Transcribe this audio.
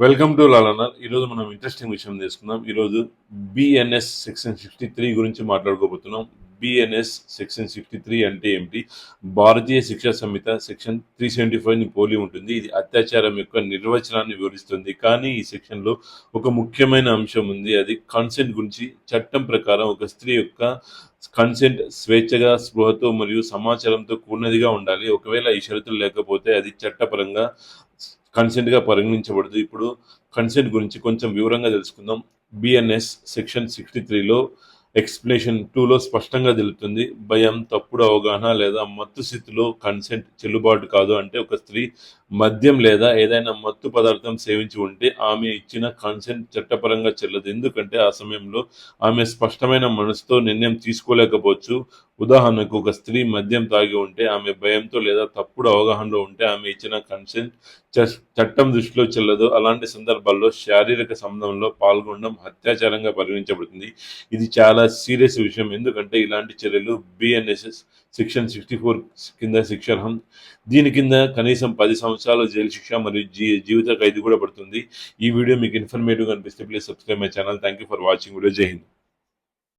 Welcome to లాలన్న ఈరోజు మనం interesting విషయం తీసుకుందాం. ఈరోజు బిఎన్ఎస్ సెక్షన్ సిక్స్టీ త్రీ గురించి మాట్లాడుకోబోతున్నాం. బిఎన్ఎస్ సెక్షన్ సిక్స్టీ త్రీ అంటే ఏమిటి? Bharatiya Shiksha Samhita section three seventy ఫైవ్ని పోలి ఉంటుంది. ఇది అత్యాచారం యొక్క నిర్వచనాన్ని వివరిస్తుంది. కానీ ఈ సెక్షన్లో ఒక ముఖ్యమైన అంశం ఉంది. అది కన్సెంట్ గురించి చట్టం ప్రకారం ఒక స్త్రీ యొక్క కన్సెంట్ స్వేచ్ఛగా స్పృహతో మరియు సమాచారంతో కూడినదిగా ఉండాలి. ఒకవేళ ఈ షరతులు లేకపోతే అది చట్టపరంగా కన్సెంట్గా పరిగణించబడదు. ఇప్పుడు కన్సెంట్ గురించి కొంచెం వివరంగా తెలుసుకుందాం. బిఎన్ఎస్ సెక్షన్ సిక్స్టీ త్రీలో ఎక్స్ప్లెనేషన్ టూలో స్పష్టంగా తెలుపుతుంది. భయం తప్పుడు అవగాహన లేదా మత్తు స్థితిలో కన్సెంట్ చెల్లుబాటు కాదు అంటే ఒక స్త్రీ మద్యం లేదా ఏదైనా మత్తు పదార్థం సేవించి ఉంటే ఆమె ఇచ్చిన కన్సెంట్ చట్టపరంగా చెల్లదు. ఎందుకంటే ఆ సమయంలో ఆమె స్పష్టమైన మనసుతో నిర్ణయం తీసుకోలేకపోవచ్చు. ఉదాహరణకు ఒక స్త్రీ మద్యం తాగి ఉంటే ఆమె భయంతో లేదా తప్పుడు అవగాహనలో ఉంటే ఆమె ఇచ్చిన కన్సెంట్ చట్టం దృష్టిలో చెల్లదు. అలాంటి సందర్భాల్లో శారీరక సంబంధంలో పాల్గొనడం అత్యాచారంగా పరిగణించబడుతుంది. ఇది చాలా సీరియస్ విషయం. ఎందుకంటే ఇలాంటి చర్యలు బిఎన్ఎస్ఎస్ సెక్షన్ సిక్స్టీ ఫోర్ కింద శిక్షార్హం దీని కింద కనీసం పది సంవత్సరాలు జైలు శిక్ష మరియు జీ జీవిత ఖైదు కూడా పడుతుంది. ఈ వీడియో మీకు ఇన్ఫర్మేటివ్గా అనిపిస్తే please subscribe my channel. Thank you for watching. Video జై హింద్.